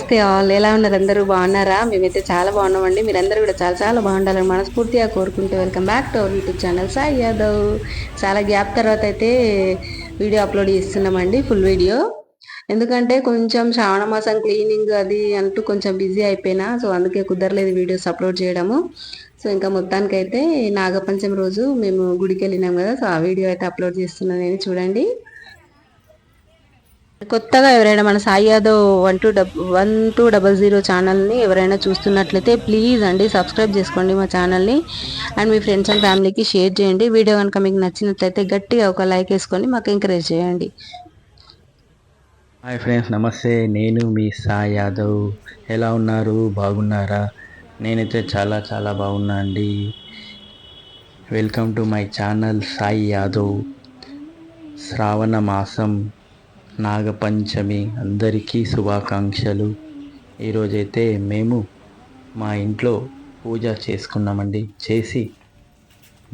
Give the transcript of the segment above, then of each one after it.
నమస్తే ఆల్. ఎలా ఉన్నారు అందరూ? బాగున్నారా? మేమైతే చాలా బాగున్నామండి. మీరందరూ కూడా చాలా చాలా బాగుండాలని మనస్ఫూర్తిగా కోరుకుంటూ welcome back to our YouTube channel. Sai Yadav. చాలా గ్యాప్ తర్వాత అయితే వీడియో అప్లోడ్ చేస్తున్నామండి ఫుల్ వీడియో. ఎందుకంటే కొంచెం శ్రావణ మాసం క్లీనింగ్ అది అంటూ కొంచెం బిజీ అయిపోయినా సో అందుకే కుదరలేదు వీడియోస్ అప్లోడ్ చేయడము. సో ఇంకా మొత్తానికైతే నాగపంచమి రోజు మేము గుడికి వెళ్ళినాం కదా సో ఆ వీడియో అయితే అప్లోడ్ చేస్తున్నాను నేను. చూడండి. కొత్తగా ఎవరైనా మన Sai Yadav one two dub one two double zero ఛానల్ని ఎవరైనా చూస్తున్నట్లయితే ప్లీజ్ అండి సబ్స్క్రైబ్ చేసుకోండి మా ఛానల్ని. అండ్ మీ ఫ్రెండ్స్ అండ్ ఫ్యామిలీకి షేర్ చేయండి. వీడియో కనుక మీకు నచ్చినట్లయితే గట్టిగా ఒక లైక్ వేసుకొని మాకు ఎంకరేజ్ చేయండి. హాయ్ ఫ్రెండ్స్ నమస్తే. నేను మీ సాయి యాదవ్. ఎలా ఉన్నారు? బాగున్నారా? నేనైతే చాలా చాలా బాగున్నా అండి. Welcome to my channel Sai Yadav. Shravana మాసం. నాగపంచమి అందరికీ శుభాకాంక్షలు. ఈరోజైతే మేము మా ఇంట్లో పూజ చేసుకున్నామండి. చేసి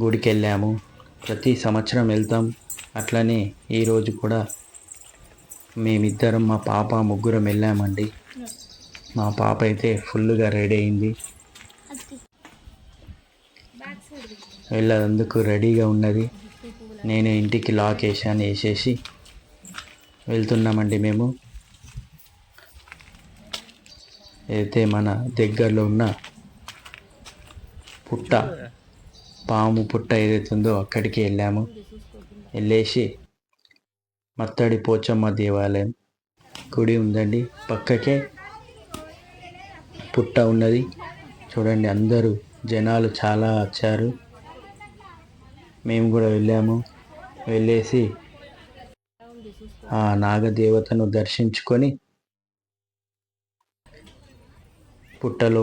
గుడికి వెళ్ళాము ప్రతి సంవత్సరం వెళ్తాం. అట్లనే ఈరోజు కూడా మేమిద్దరం మా పాప ముగ్గురం వెళ్ళామండి. మా పాప అయితే ఫుల్గా రెడీ అయింది. వెళ్ళేందుకు రెడీగా ఉన్నది. నేను ఇంటికి లాక్ వేసాను వేసేసి వెళ్తున్నామండి మేము. అయితే మన దగ్గరలో ఉన్న పుట్ట పాము పుట్ట ఏదైతే ఉందో అక్కడికి వెళ్ళాము. వెళ్ళేసి మత్తడి పోచమ్మ దేవాలయం గుడి ఉందండి. పక్కకే పుట్ట ఉన్నది. చూడండి అందరూ జనాలు చాలా వచ్చారు. మేము కూడా వెళ్ళాము. వెళ్ళేసి ఆ నాగదేవతను దర్శించుకొని పుట్టలో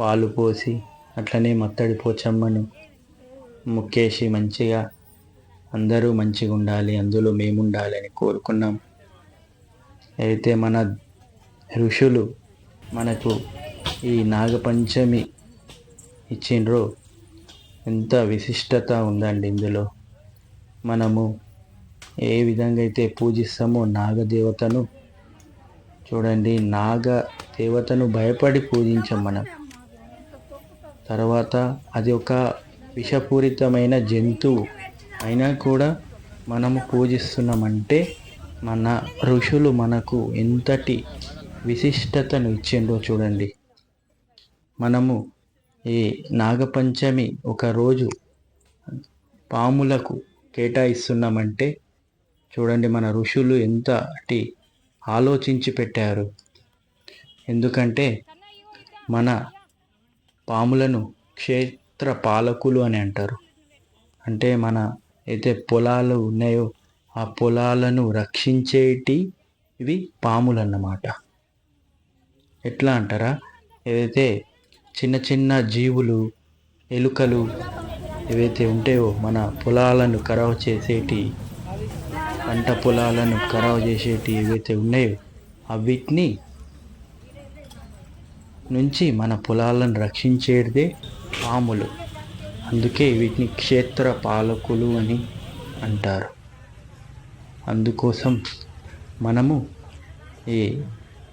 పాలు పోసి అట్లనే మత్తడి పోచమ్మను ముక్కేసి మంచిగా అందరూ మంచిగా ఉండాలి అందులో మేముండాలని కోరుకున్నాం. అయితే మన ఋషులు మనకు ఈ నాగపంచమి ఇచ్చిండ్రో. ఎంత విశిష్టత ఉందండి ఇందులో. మనము ఏ విధంగా అయితే పూజిస్తామో నాగదేవతను చూడండి నాగ దేవతను భయపడి పూజించాం మనం. తర్వాత అది ఒక విషపూరితమైన జంతువు అయినా కూడా మనము పూజిస్తున్నామంటే మన ఋషులు మనకు ఎంతటి విశిష్టతను ఇచ్చిండో చూడండి. మనము ఈ నాగపంచమి ఒక రోజు పాములకు కేటాయిస్తున్నామంటే చూడండి మన ఋషులు ఎంతటి ఆలోచించి పెట్టారు. ఎందుకంటే మన పాములను క్షేత్ర పాలకులు అని అంటారు. అంటే మన అయితే పొలాలు ఉన్నాయో ఆ పొలాలను రక్షించేటి ఇవి పాములు అన్నమాట ఎట్లా అంటారా? ఏదైతే చిన్న చిన్న జీవులు ఎలుకలు ఏవైతే ఉంటాయో మన పొలాలను ఖరాబ్ చేసేటి పంట పొలాలను ఖరాబ్ చేసేటి ఏవైతే ఉన్నాయో అవిటిని నుంచి మన పొలాలను రక్షించేదే పాములు. అందుకే వీటిని క్షేత్ర పాలకులు అని అంటారు. అందుకోసం మనము ఈ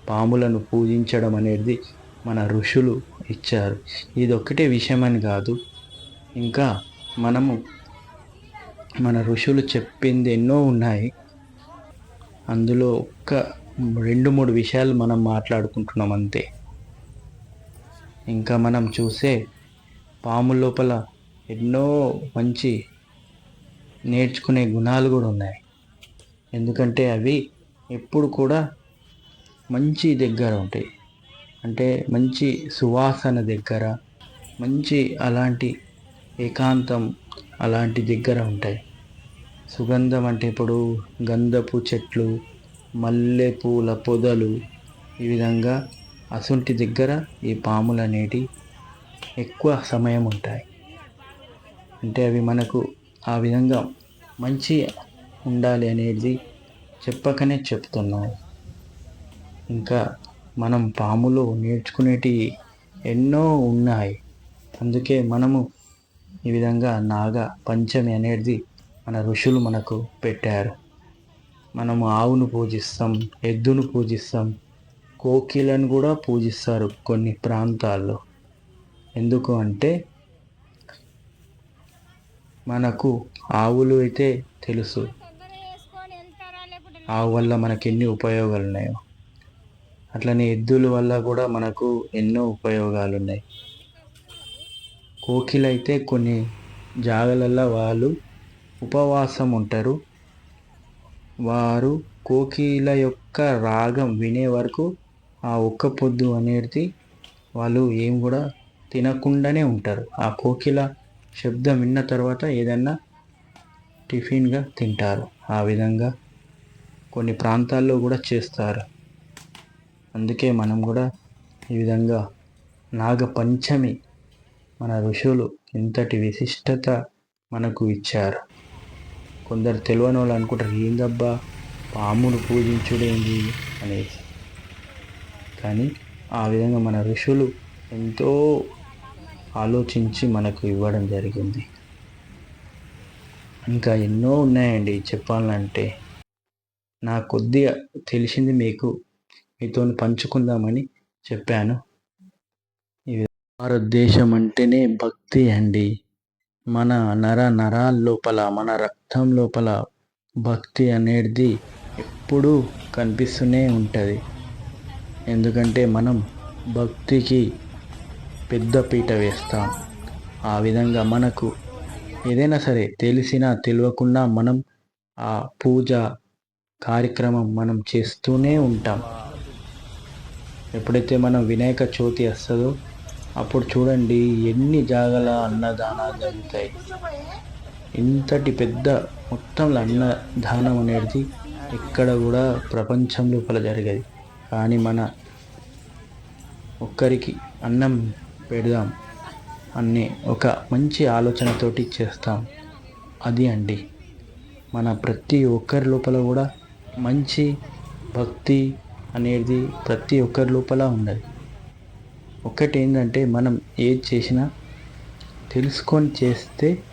పాములను పూజించడం అనేది మన ఋషులు ఇచ్చారు. ఇది ఒక్కటే విషయం అని కాదు. ఇంకా మనము మన ఋషులు చెప్పింది ఎన్నో ఉన్నాయి. అందులో ఒక్క రెండు మూడు విషయాలు మనం మాట్లాడుకుంటున్నాం అంతే. ఇంకా మనం చూసే పాము లోపల ఎన్నో మంచి నేర్చుకునే గుణాలు కూడా ఉన్నాయి. ఎందుకంటే అవి ఎప్పుడు కూడా మంచి దగ్గర ఉంటాయి. అంటే మంచి సువాసన దగ్గర మంచి అలాంటి ఏకాంతం అలాంటి దగ్గర ఉంటాయి. సుగంధం అంటే ఇప్పుడు గంధపు చెట్లు మల్లెపూల పొదలు. ఈ విధంగా అసుంటి దగ్గర ఈ పాములు అనేటి ఎక్కువ సమయం ఉంటాయి. అంటే అవి మనకు ఆ విధంగా మంచి ఉండాలి అనేది చెప్పకనే చెప్తున్నాయి ఇంకా మనం పాములు నేర్చుకునేటివి ఎన్నో ఉన్నాయి. అందుకే మనము ఈ విధంగా నాగ పంచమి అనేది మన ఋషులు మనకు పెట్టారు. మనము ఆవును పూజిస్తాం ఎద్దును పూజిస్తాం కోకిలను కూడా పూజిస్తారు కొన్ని ప్రాంతాల్లో. ఎందుకు అంటే మనకు ఆవులు అయితే తెలుసు. ఆవు వల్ల మనకి ఎన్ని ఉపయోగాలు ఉన్నాయో. అట్లనే ఎద్దుల వల్ల కూడా మనకు ఎన్నో ఉపయోగాలు ఉన్నాయి. కోకిలైతే అయితే కొన్ని జాగలల్లో వాళ్ళు ఉపవాసం ఉంటారు వారు కోకిల యొక్క రాగం వినే వరకు ఆ ఒక్క పొద్దు అనేది వాళ్ళు ఏం కూడా తినకుండానే ఉంటారు. ఆ కోకిల శబ్దం విన్న తర్వాత ఏదన్నా టిఫిన్గా తింటారు. ఆ విధంగా కొన్ని ప్రాంతాల్లో కూడా చేస్తారు. అందుకే మనం కూడా ఈ విధంగా నాగపంచమి మన ఋషులు ఇంతటి విశిష్టత మనకు ఇచ్చారు. కొందరు తెలియని వాళ్ళు అనుకుంటారు ఏందబ్బా పామును పూజించుడేంది అనేసి. కానీ ఆ విధంగా మన ఋషులు ఎంతో ఆలోచించి మనకు ఇవ్వడం జరిగింది. ఇంకా ఎన్నో ఉన్నాయండి చెప్పాలంటే. నా కొద్దిగా తెలిసింది మీకు మీతో పంచుకుందామని చెప్పాను. ఈ భారతదేశం అంటేనే భక్తి అండి. మన నర నరాల లోపల మన రక్తం లోపల భక్తి అనేది ఎప్పుడూ కనిపిస్తూనే ఉంటుంది. ఎందుకంటే మనం భక్తికి పెద్ద పీట వేస్తాం. ఆ విధంగా మనకు ఏదైనా సరే తెలిసినా తెలియకుండా మనం ఆ పూజ కార్యక్రమం మనం చేస్తూనే ఉంటాం. ఎప్పుడైతే మనం వినాయక చవితి వస్తుందో అప్పుడు చూడండి ఎన్ని జాగల అన్నదానాలు జరుగుతాయి. ఇంతటి పెద్ద మొత్తంలో అన్నదానం అనేది ఎక్కడ కూడా ప్రపంచం లోపల జరిగేది. కానీ మన ఒక్కరికి అన్నం పెడదాం అనే ఒక మంచి ఆలోచనతోటి చేస్తాం. అది అండి. మన ప్రతి ఒక్కరి లోపల కూడా మంచి భక్తి అనేది ప్రతి ఒక్కరి లోపల ఉన్నది ఒకటి ఏంటంటే మనం ఏది చేసినా తెలుసుకొని చేస్తే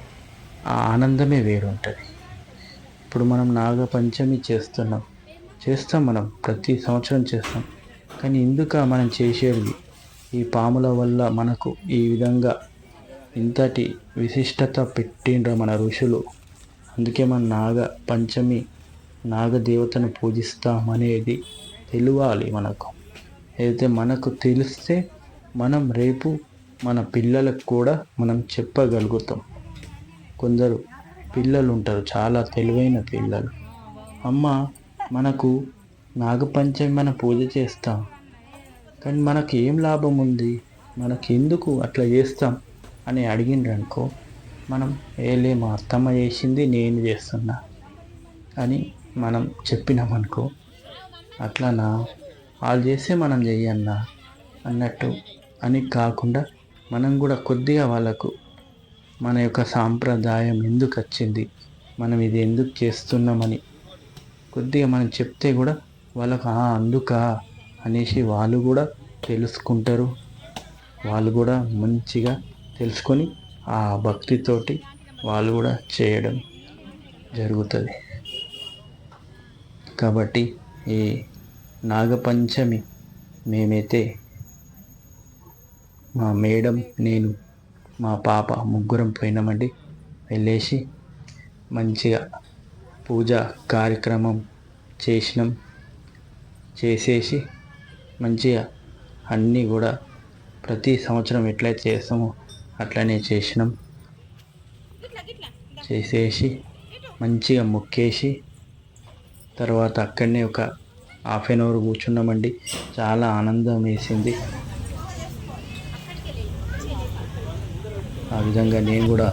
ఆ ఆనందమే వేరుంటుంది. ఇప్పుడు మనం నాగపంచమి చేస్తున్నాం. చేస్తాం మనం ప్రతి సంవత్సరం చేస్తాం. కానీ ఎందుక మనం చేసేది? ఈ పాముల వల్ల మనకు ఈ విధంగా ఇంతటి విశిష్టత పెట్టిండ్ర మన ఋషులు. అందుకే మన నాగ పంచమి నాగదేవతను పూజిస్తామనేది తెలియాలి మనకు. అయితే మనకు తెలిస్తే మనం రేపు మన పిల్లలకు కూడా మనం చెప్పగలుగుతాం. కొందరు పిల్లలు ఉంటారు చాలా తెలివైన పిల్లలు. అమ్మ మనకు నాగపంచమి మన పూజ చేస్తాం. కానీ మనకి ఏం లాభం ఉంది మనకి ఎందుకు అట్లా చేస్తాం? అని అడిగిండ్రు అనుకో మనం ఏలే మా అత్తమ్మ చేసింది నేను చేస్తున్నా అని మనం చెప్పినామనుకో అట్లానా? వాళ్ళు చేస్తే మనం చెయ్యన్నా అన్నట్టు అని కాకుండా మనం కూడా కొద్దిగా వాళ్ళకు మన యొక్క సాంప్రదాయం ఎందుకు వచ్చింది? మనం ఇది ఎందుకు చేస్తున్నామని కొద్దిగా మనం చెప్తే కూడా వాళ్ళకు "ఆ, అందుక అనేసి వాళ్ళు కూడా తెలుసుకుంటారు. వాళ్ళు కూడా మంచిగా తెలుసుకొని ఆ భక్తితోటి వాళ్ళు కూడా చేయడం జరుగుతుంది. కాబట్టి ఈ నాగపంచమి మేమైతే మా మేడం నేను మా పాప ముగ్గురం పోయినామండి. వెళ్ళేసి మంచిగా పూజ కార్యక్రమం చేసినాం. చేసేసి మంచిగా అన్నీ కూడా ప్రతి సంవత్సరం ఎట్లయితే చేస్తామో అట్లనే చేసినాం. చేసేసి మంచిగా మొక్కేసి తర్వాత అక్కడనే ఒక హాఫ్ అన్ అవర్ కూర్చున్నామండి. చాలా ఆనందం వేసింది. విధంగా నేను కూడా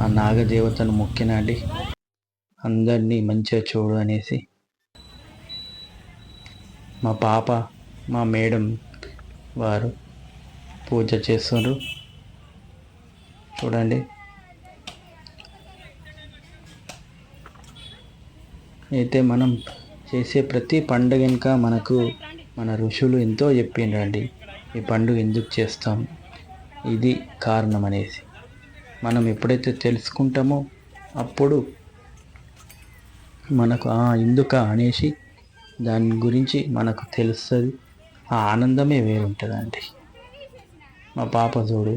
ఆ నాగదేవతను మొక్కినాండి అందరినీ మంచిగా చూడు అనేసి మా పాప మా మేడం వారు పూజ చేస్తున్నారు చూడండి. అయితే మనం చేసే ప్రతి పండుగ వెనుక మనకు మన ఋషులు ఎంతో చెప్పిండ్రండి. ఈ పండుగ ఎందుకు చేస్తాం? ఇది కారణం అనేసి. మనం ఎప్పుడైతే తెలుసుకుంటామో అప్పుడు మనకు "ఆ, ఎందుక అనేసి దాని గురించి మనకు తెలుస్తుంది. ఆ ఆనందమే వేరుంటుందండి. మా పాప చూడు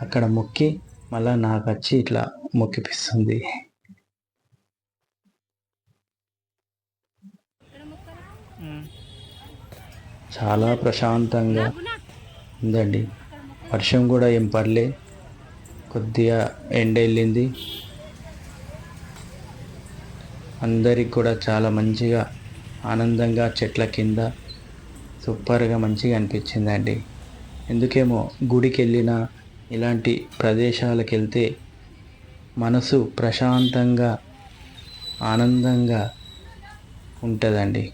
అక్కడ మొక్కి మళ్ళీ నాకు వచ్చి ఇట్లా మొక్కిపిస్తుంది. చాలా ప్రశాంతంగా ఉందండి. వర్షం కూడా ఏం పడలే. కొద్దిగా ఎండ వెళ్ళింది అందరికి కూడా చాలా మంచిగా ఆనందంగా చెట్ల కింద సూపర్గా మంచిగా అనిపించిందండి. ఎందుకేమో గుడికి వెళ్ళినా ఇలాంటి ప్రదేశాలకు వెళ్తే మనసు ప్రశాంతంగా ఆనందంగా ఉంటుందండి.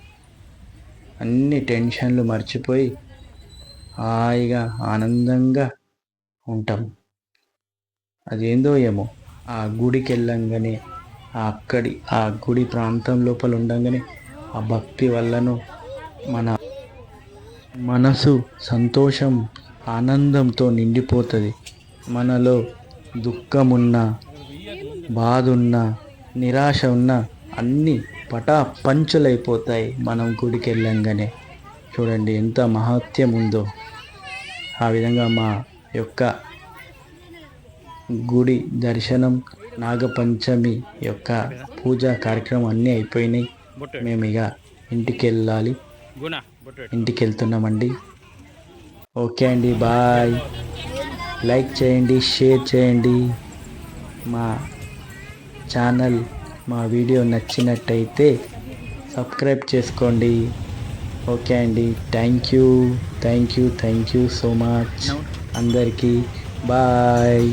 అన్ని టెన్షన్లు మర్చిపోయి హాయిగా ఆనందంగా ఉంటాం. అదేందో ఏమో. ఆ గుడికి వెళ్ళంగానే ఆ అక్కడి ఆ గుడి ప్రాంతం లోపల ఉండంగానే ఆ భక్తి వల్లను మన మనసు సంతోషం ఆనందంతో నిండిపోతుంది. మనలో దుఃఖమున్నా బాధ ఉన్న నిరాశ ఉన్నా అన్నీ పటా పంచులైపోతాయి మనం గుడికి వెళ్ళంగానే చూడండి ఎంత మహత్యం ఉందో ఆ విధంగా మా యొక్క గుడి దర్శనం నాగపంచమి యొక్క పూజా కార్యక్రమం అన్నీ అయిపోయినాయి. మేము ఇక ఇంటికి వెళ్ళాలి ఇంటికి వెళ్తున్నామండి ఓకే అండి బాయ్. లైక్ చేయండి షేర్ చేయండి. మా ఛానల్ మా వీడియో నచ్చినట్టయితే సబ్స్క్రైబ్ చేసుకోండి. ఓకే అండి thank you. Thank you thank you so much. అందరికీ బాయ్.